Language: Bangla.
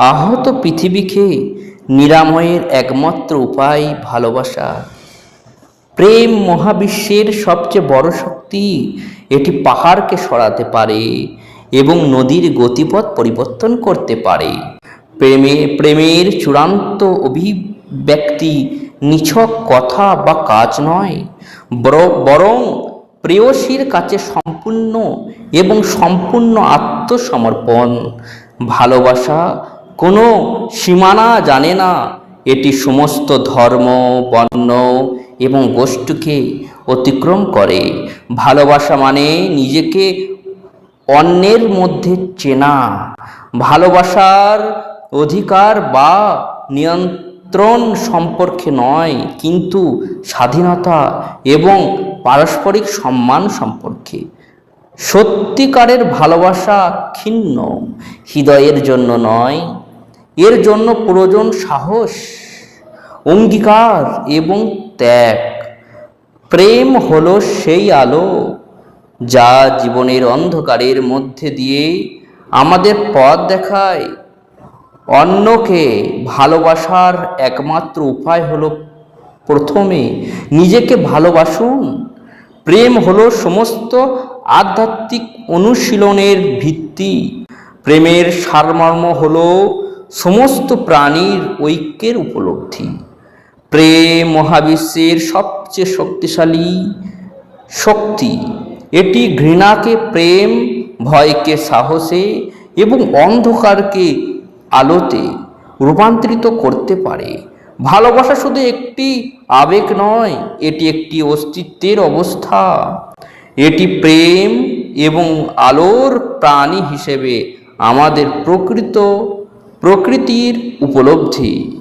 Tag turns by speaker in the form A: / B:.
A: আহত পৃথিবীকে নিরাময়ের একমাত্র উপায় ভালোবাসা। প্রেম মহাবিশ্বের সবচেয়ে বড় শক্তি এটি পাহাড়কে সরাতে পারে এবং নদীর গতিপথ পরিবর্তন করতে পারে। প্রেমে, প্রেমের চূড়ান্ত অভিব্যক্তি নিছক কথা বা কাজ নয়, বর- প্রেয়সীর কাছে সম্পূর্ণ এবং সম্পূর্ণ আত্মসমর্পণ, ভালোবাসা কোনো সীমানা জানে না। এটি সমস্ত ধর্ম, বর্ণ এবং গোষ্ঠীকে অতিক্রম করে। ভালোবাসা মানে নিজেকে অন্যের মধ্যে চেনা। ভালোবাসার অধিকার বা নিয়ন্ত্রণ সম্পর্কে নয়, কিন্তু স্বাধীনতা এবং পারস্পরিক সম্মান সম্পর্কে। সত্যিকারের ভালোবাসা ক্ষীণ, হৃদয়ের জন্য নয় এর জন্য প্রয়োজন সাহস, অঙ্গীকার এবং ত্যাগ। প্রেম হলো সেই আলো যা জীবনের অন্ধকারের মধ্যে দিয়ে আমাদের পথ দেখায়। অন্যকে ভালোবাসার একমাত্র উপায় হলো প্রথমে নিজেকে ভালোবাসুন। প্রেম হলো সমস্ত আধ্যাত্মিক অনুশীলনের ভিত্তি। প্রেমের সারমর্ম হলো সমস্ত প্রাণীর ঐক্যের উপলব্ধি। প্রেম মহাবিশ্বের সবচেয়ে শক্তিশালী শক্তি। এটি ঘৃণাকে প্রেম, ভয়কে সাহসে এবং অন্ধকারকে আলোতে রূপান্তরিত করতে পারে। ভালোবাসা শুধু একটি আবেগ নয়, এটি একটি অস্তিত্বের অবস্থা। এটি প্রেম এবং আলোর প্রাণী হিসেবে আমাদের প্রকৃত প্রকৃতির উপলব্ধি।